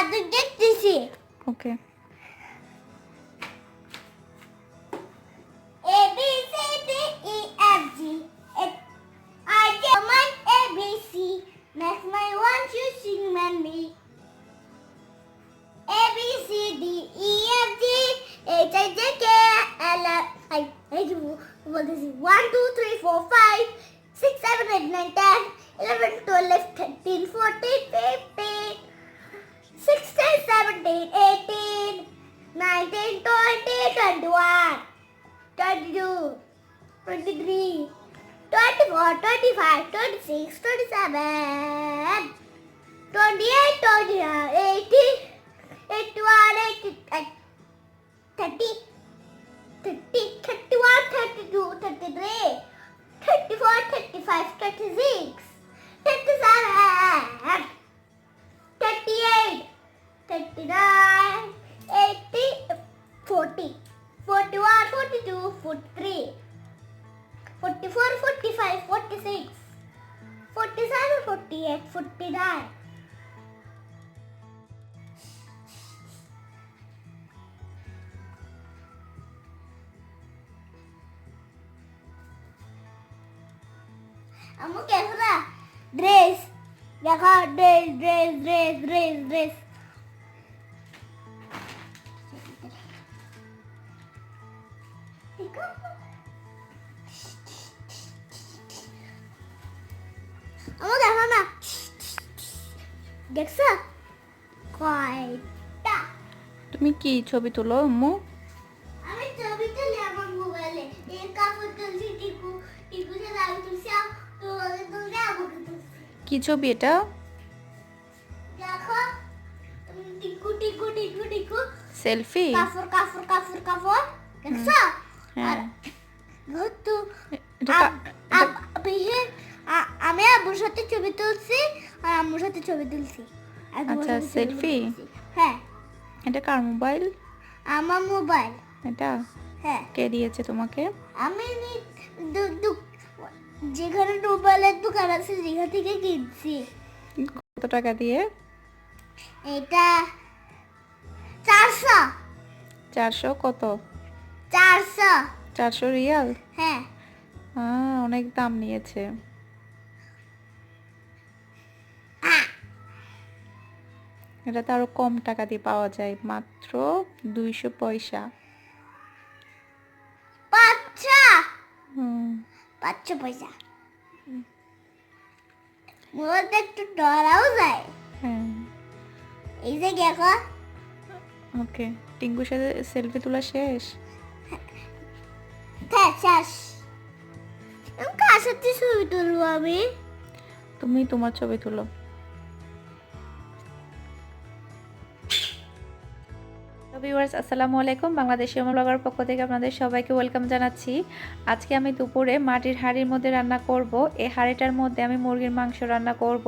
দাদু দেখতেছি get A B C D E F next my one two A B C D E F G. H I J K L M N O. One, two, three, four, five, six, seven, eight, nine, ten, eleven, twelve, thirteen, fourteen, fifteen sixteen seventeen eighteen nineteen twenty twenty one 22, 23, 24, 25, 26, 27, 28, 29, 80, 81, 80, uh, 30, 30, 31, 32, 33, 34, 35, 36, Amo que es una dress. Deja dress, dress, dress, dress, dress. আমার দেখো না দেখছ কয়টা তুমি কি ছবি তুলো আম্মু আমি ছবি ঘুরতু এটা? কা- এটা- আমি আব্বুর সাথে ছবি তুলছি আর আম্মুর সাথে ছবি তুলছি। আচ্ছা, ছবি? তুলছি। হ্যাঁ। এটা কার মোবাইল? আমার মোবাইল। এটা? হ্যাঁ। কে দিয়েছে তোমাকে? আমি নি- দু- দু- যেখানে মোবাইলের দোকান আছে যেখান থেকে কিনছি। কত টাকা দিয়ে? এটা চারশো। চারশো কত? চারশো। চারশো রিয়াল? হ্যাঁ। অনেক দাম নিয়েছে। এটা তো আরও কম টাকা দিয়ে পাওয়া যায় মাত্র দুইশো পয়সা। পাঁচশো পয়সা। বলতে একটু ডরাও যায়। হ্যাঁ এই যে দেখো। ওকে টিঙ্কুর সাথে সেলফি তোলা শেষ? হ্যাঁ শেষ। কার সাথে ছবি তুলবো আমি? তুমি তোমার ছবি তুলো। ভিউয়ার্স, আসসালামু আলাইকুম। বাংলাদেশি ব্লগার পক্ষ থেকে আপনাদের সবাইকে ওয়েলকাম জানাচ্ছি। আজকে আমি দুপুরে মাটির হাঁড়ির মধ্যে রান্না করব। এই হাঁড়িটার মধ্যে আমি মুরগির মাংস রান্না করব।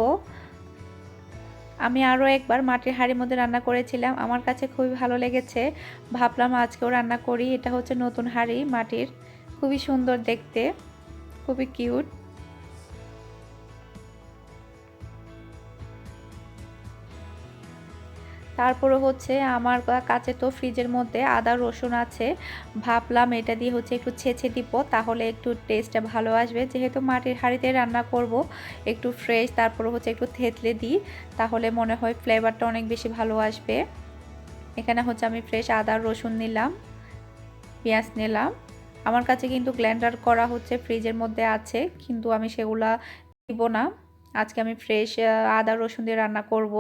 আমি আরও একবার মাটির হাঁড়ির মধ্যে রান্না করেছিলাম। আমার কাছে খুবই ভালো লেগেছে। ভাবলাম আজকেও রান্না করি। এটা হচ্ছে নতুন হাঁড়ি মাটির। খুবই সুন্দর দেখতে। খুবই কিউট। তারপরে হচ্ছে আমার কাছে তো ফ্রিজের মধ্যে আদা, রসুন আছে। ভাবলাম এটা দিয়ে হচ্ছে একটু ছেঁচে দিব, তাহলে একটু টেস্টটা ভালো আসবে। যেহেতু মাটির হাঁড়িতে রান্না করব, একটু ফ্রেশ তারপরে হচ্ছে একটু থেতলে দিই, তাহলে মনে হয় ফ্লেভারটা অনেক বেশি ভালো আসবে। এখানে হচ্ছে আমি ফ্রেশ আদা, রসুন নিলাম, পেঁয়াজ নিলাম। আমার কাছে কিন্তু গ্ল্যান্ডার করা হচ্ছে ফ্রিজের মধ্যে আছে, কিন্তু আমি সেগুলা দিব না। আজকে আমি ফ্রেশ আদা, রসুন দিয়ে রান্না করব।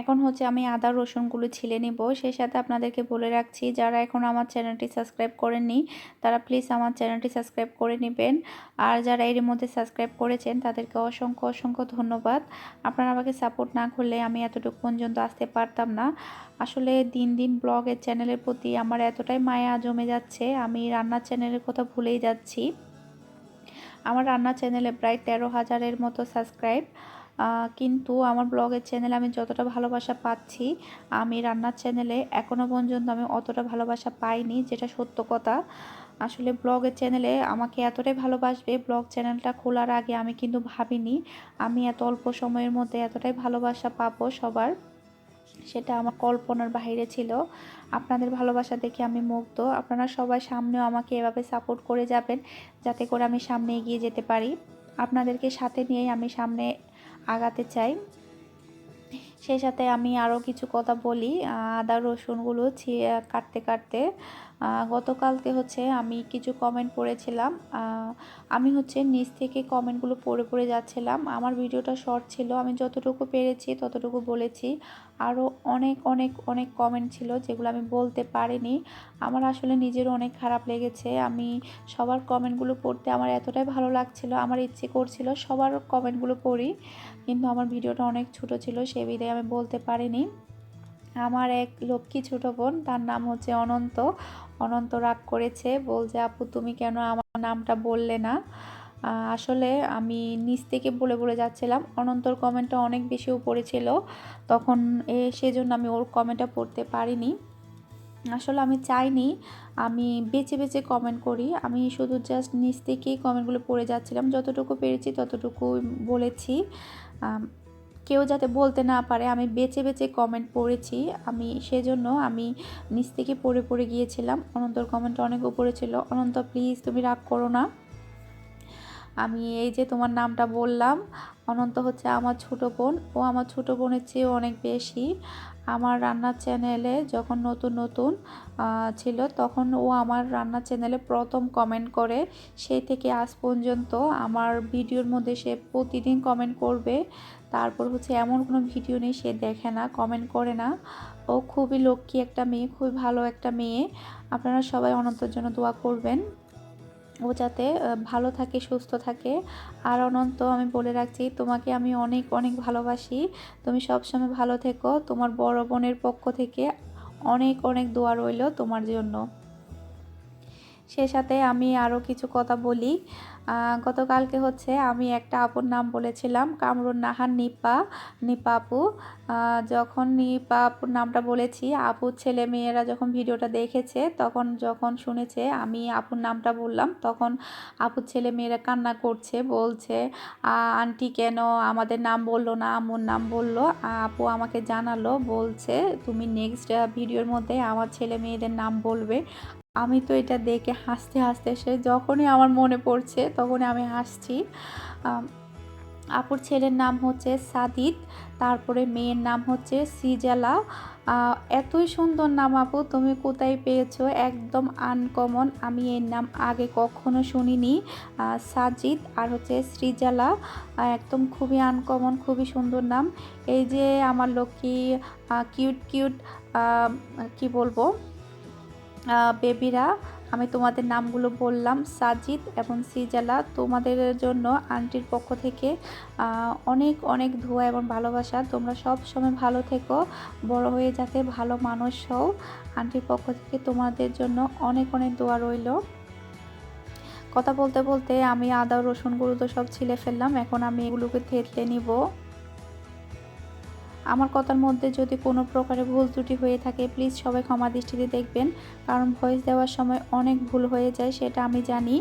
এখন হচ্ছে আমি আদা, রসুনগুলো ছিলে নিব। সেই সাথে আপনাদেরকে বলে রাখছি, যারা এখন আমার চ্যানেলটি সাবস্ক্রাইব করেননি, তারা প্লিজ আমার চ্যানেলটি সাবস্ক্রাইব করে নেবেন। আর যারা এর মধ্যে সাবস্ক্রাইব করেছেন, তাদেরকে অসংখ্য অসংখ্য ধন্যবাদ। আপনারা আমাকে সাপোর্ট না করলে আমি এতটুকু পর্যন্ত আসতে পারতাম না। আসলে দিন দিন ব্লগের চ্যানেলের প্রতি আমার এতটাই মায়া জমে যাচ্ছে, আমি রান্নার চ্যানেলের কথা ভুলেই যাচ্ছি। আমার রান্নার চ্যানেলে প্রায় তেরো হাজারের মতো সাবস্ক্রাইব। কিন্তু আমার ব্লগের চ্যানেলে আমি যতটা ভালোবাসা পাচ্ছি, আমি রান্নার চ্যানেলে এখনও পর্যন্ত আমি অতটা ভালোবাসা পাইনি, যেটা সত্য কথা। আসলে ব্লগের চ্যানেলে আমাকে এতটাই ভালোবাসবে, ব্লগ চ্যানেলটা খোলার আগে আমি কিন্তু ভাবিনি, আমি এত অল্প সময়ের মধ্যে এতটাই ভালোবাসা পাবো সবার, সেটা আমার কল্পনার বাইরে ছিল। আপনাদের ভালোবাসা দেখে আমি মুগ্ধ, আপনারা সবাই সামনেও আমাকে এভাবে সাপোর্ট করে যাবেন, যাতে করে আমি সামনে এগিয়ে যেতে পারি। আপনাদেরকে সাথে নিয়েই আমি সামনে আগাতে চাই। সেই সাথে আমি আরও কিছু কথা বলি। আদা রসুনগুলো কাটতে কাটতে গতকালকে হচ্ছে আমি কিছু কমেন্ট পড়েছিলাম। আমি হচ্ছে নিচ থেকে কমেন্টগুলো পড়ে পড়ে যাচ্ছিলাম। আমার ভিডিওটা শর্ট ছিল, আমি যতটুকু পেরেছি ততটুকু বলেছি। আরও অনেক অনেক অনেক কমেন্ট ছিল যেগুলো আমি বলতে পারিনি। আমার আসলে নিজেরও অনেক খারাপ লেগেছে। আমি সবার কমেন্টগুলো পড়তে আমার এতটাই ভালো লাগছিল, আমার ইচ্ছে করছিল সবার কমেন্টগুলো পড়ি। কিন্তু আমার ভিডিওটা অনেক ছোট ছিল, সে বিধায় আমি বলতে পারিনি। আমার এক লক্ষ্মী ছোটো বোন, তার নাম হচ্ছে অনন্ত। অনন্ত রাগ করেছে, বলছে, আপু, তুমি কেন আমার নামটা বললে না? আসলে আমি নিচ থেকে বলে বলে যাচ্ছিলাম। অনন্তর কমেন্টটা অনেক বেশি উপরে ছিল। তখন এ, সেজন্য আমি ওর কমেন্টটা পড়তে পারিনি। আসলে আমি চাইনি, আমি বেছে বেছে কমেন্ট করি। আমি শুধু জাস্ট নিচ থেকেই কমেন্টগুলো পড়ে যাচ্ছিলাম। যতটুকু পেরেছি ততটুকু বলেছি। কেউ যাতে বলতে না পারে, আমি বেছে বেছে কমেন্ট পড়েছি। আমি সেজন্য আমি নিচ থেকে পড়ে পড়ে গিয়েছিলাম। অনন্তর কমেন্ট অনেক উপরে ছিল। অনন্ত প্লিজ তুমি রাগ করো না। আমি এই যে তোমার নামটা বললাম, অনন্ত হচ্ছে আমার ছোট বোন। ও আমার ছোট বোনের চেয়েও অনেক বেশি। আমার রান্নার চ্যানেলে যখন নতুন নতুন ছিল, তখন ও আমার রান্নার চ্যানেলে প্রথম কমেন্ট করে। সেই থেকে আজ পর্যন্ত আমার ভিডিওর মধ্যে সে প্রতিদিন কমেন্ট করবে। তারপর হচ্ছে এমন কোনো ভিডিও নেই, সে দেখে না কমেন্ট করে না। ও খুবই লক্ষ্মী একটা মেয়ে, খুবই ভালো একটা মেয়ে। আপনারা সবাই অনন্তর জন্য দোয়া করবেন। ও যাতে ভালো থাকে, সুস্থ থাকে। আর অনন্ত, আমি বলে রাখছি, তোমাকে আমি অনেক অনেক ভালোবাসি। তুমি সবসময় ভালো থেকো। তোমার বড় বোনের পক্ষ থেকে অনেক অনেক দোয়া রইল তোমার জন্য। সে সাথে আমি আরও কিছু কথা বলি। গতকালকে হচ্ছে আমি একটা আপুর নাম বলেছিলাম, কামরুন নাহার নিপা নিপা আপু। যখন নিপা আপুর নামটা বলেছি, আপুর ছেলে মেয়েরা যখন ভিডিওটা দেখেছে, তখন যখন শুনেছে, আমি আপুর নামটা বললাম, তখন আপুর ছেলে মেয়েরা কান্না করছে, বলছে, "আ- আন্টি কেন আমাদের নাম বলল না, আম্মুর নাম বলল? আপু আমাকে জানালো, বলছে, তুমি নেক্সট ভিডিওর মধ্যে আমার ছেলে মেয়েদের নাম বলবে আমি তো এটা দেখে হাসতে হাসতে সে যখনই আমার মনে পড়ছে তখনই আমি হাসছি। আপুর ছেলের নাম হচ্ছে সাদিদ তারপরে মেয়ের নাম হচ্ছে সিজালা। এতই সুন্দর নাম আপু, তুমি কোথায় পেয়েছ? একদম আনকমন আমি এর নাম আগে কখনো শুনিনি। সাজিদ আর হচ্ছে সৃজালা একদম খুবই আনকমন খুবই সুন্দর নাম। এই যে আমার লক্ষ্মী কিউট কিউট কি বলব? বেবিরা, আমি তোমাদের নামগুলো বললাম, সাজিদ এবং সিজালা, তোমাদের জন্য আন্টির পক্ষ থেকে অনেক অনেক ধোয়া এবং ভালোবাসা। তোমরা সব সময় ভালো থেকো, বড় হয়ে যাতে ভালো মানুষ হও। আন্টির পক্ষ থেকে তোমাদের জন্য অনেক অনেক দোয়া রইল। কথা বলতে বলতে আমি আদা, রসুন, গুঁড়ো তো সব ছিলে ফেললাম। এখন আমি এগুলোকে থেতলে নিব। আমার কথার মধ্যে যদি কোনো প্রকারে ভুল ত্রুটি হয়ে থাকে প্লিজ সবাই ক্ষমা দৃষ্টিতে দেখবেন। কারণ ভয়েস দেওয়ার সময় অনেক ভুল হয়ে যায়, সেটা আমি জানি।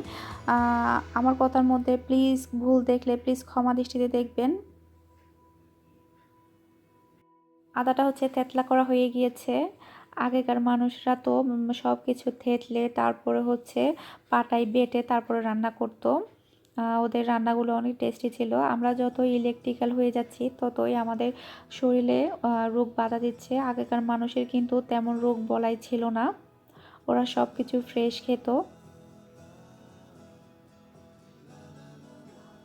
আমার কথার মধ্যে প্লিজ ভুল দেখলে প্লিজ ক্ষমা দৃষ্টিতে দেখবেন। আদাটা হচ্ছে তেতলা করা হয়ে গিয়েছে। আগেকার মানুষরা তো সব কিছু থেতলে, তারপরে হচ্ছে পাটায় বেটে তারপরে রান্না করতো। ওদের রান্নাগুলো অনেক টেস্টি ছিল। আমরা যত ইলেকট্রিক্যাল হয়ে যাচ্ছি, ততই আমাদের শরীরে রোগ বাধা দিচ্ছে। আগেকার মানুষের কিন্তু তেমন রোগ বলাই ছিল না। ওরা সব কিছু ফ্রেশ খেত।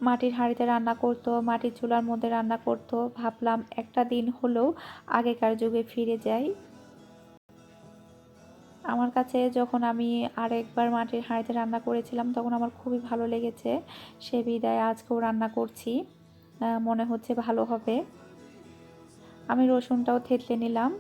মাটির হাঁড়িতে রান্না করতো, মাটির চুলার মধ্যে রান্না করতো। ভাবলাম একটা দিন হলেও আগেকার যুগে ফিরে যাই। আমার কাছে যখন আমি আরেকবার মাটির হাঁড়িতে রান্না করেছিলাম, তখন আমার খুবই ভালো লেগেছে সে বিদায় আজকেও রান্না করছি। মনে হচ্ছে ভালো হবে। আমি রসুনটাও থেতলে নিলাম।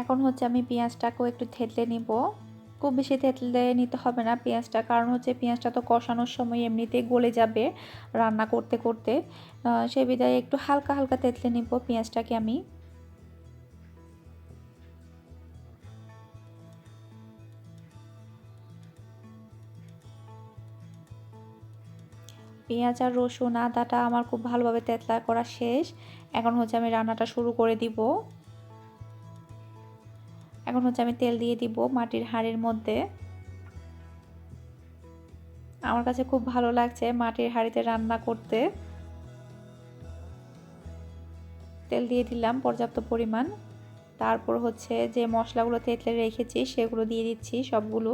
এখন হচ্ছে আমি পেঁয়াজটাকেও একটু থেতলে নিব। খুব বেশি থেতলে নিতে হবে না পেঁয়াজটা, কারণ হচ্ছে পেঁয়াজটা তো কষানোর সময় এমনিতেই গলে যাবে রান্না করতে করতে। সেই বিদায় একটু হালকা হালকা থেতলে নিব পেঁয়াজটাকে আমি। পেঁয়াজ আর রসুন আদাটা আমার খুব ভালোভাবে তেতলা করা শেষ। এখন হচ্ছে আমি রান্নাটা শুরু করে দিব। এখন হচ্ছে আমি তেল দিয়ে দিব মাটির হাঁড়ির মধ্যে। আমার কাছে খুব ভালো লাগছে মাটির হাঁড়িতে রান্না করতে। তেল দিয়ে দিলাম পর্যাপ্ত পরিমাণ। তারপর হচ্ছে যে মশলাগুলো তেতলে রেখেছি সেগুলো দিয়ে দিচ্ছি সবগুলো।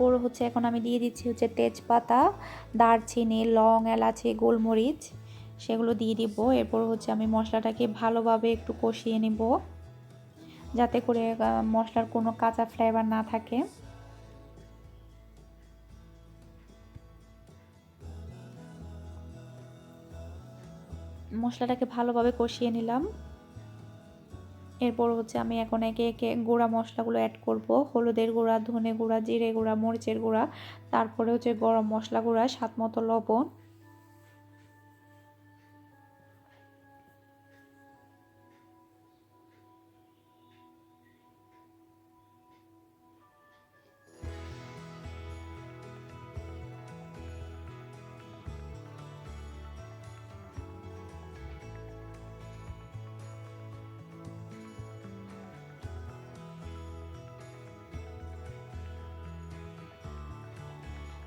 তারপর হচ্ছে এখন আমি দিয়ে দিচ্ছি হচ্ছে তেজপাতা, দারচিনি, লং, এলাচি, গোলমরিচ, সেগুলো দিয়ে দিব। এরপর হচ্ছে আমি মশলাটাকে ভালোভাবে একটু কষিয়ে নিব, যাতে করে মশলার কোনো কাঁচা ফ্লেভার না থাকে। মশলাটাকে ভালোভাবে কষিয়ে নিলাম। এরপর হচ্ছে আমি এখন একে একে গুঁড়া মশলাগুলো অ্যাড করব। হলুদের গুঁড়া, ধনে গুঁড়া, জিরে গুঁড়া, মরিচের গুঁড়া, তারপরে হচ্ছে গরম মশলা গুঁড়া স্বাদ মতো লবণ।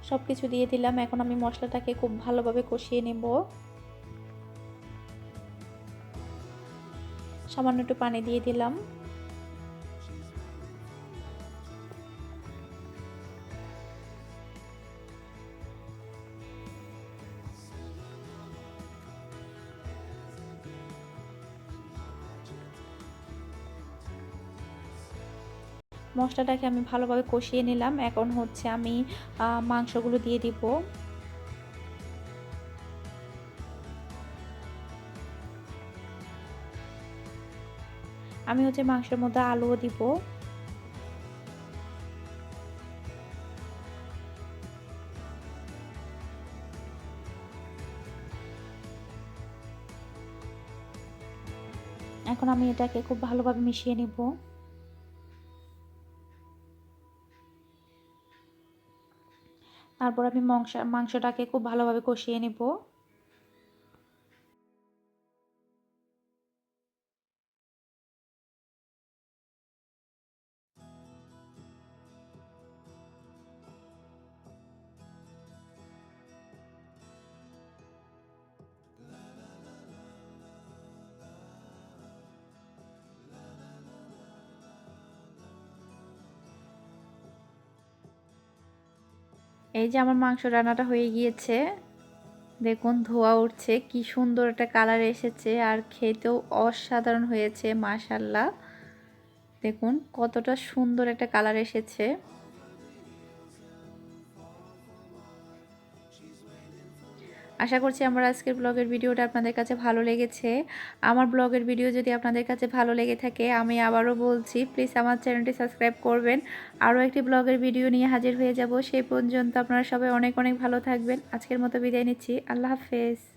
সব কিছু দিয়ে দিলাম। এখন আমি মশলাটাকে খুব ভালোভাবে কষিয়ে নেব। সামান্য একটু পানি দিয়ে দিলাম। মশলাটাকে আমি ভালোভাবে কষিয়ে নিলাম। এখন হচ্ছে আমি মাংসগুলো দিয়ে দিব। আমি হচ্ছে মাংসের মধ্যে আলুও দিব। এখন আমি এটাকে খুব ভালোভাবে মিশিয়ে নিব। তারপর আমি মাংস মাংসটাকে খুব ভালোভাবে কষিয়ে নেব। এই যে আমার মাংস রান্নাটা হয়ে গিয়েছে। দেখুন, ধোয়া উঠছে, কি সুন্দর একটা কালার এসেছে, আর খেতেও অসাধারণ হয়েছে মাশাল্লাহ দেখুন, কতটা সুন্দর একটা কালার এসেছে। আশা করছি আমার আজকের ব্লগের ভিডিওটা আপনাদের কাছে ভালো লেগেছে। আমার ব্লগের ভিডিও যদি আপনাদের কাছে ভালো লেগে থাকে, আমি আবারও বলছি প্লিজ আমার চ্যানেলটি সাবস্ক্রাইব করবেন। আরও একটি ব্লগের ভিডিও নিয়ে হাজির হয়ে যাব। সেই পর্যন্ত আপনারা সবাই অনেক অনেক ভালো থাকবেন। আজকের মতো বিদায় নিচ্ছি। আল্লাহ হাফেজ।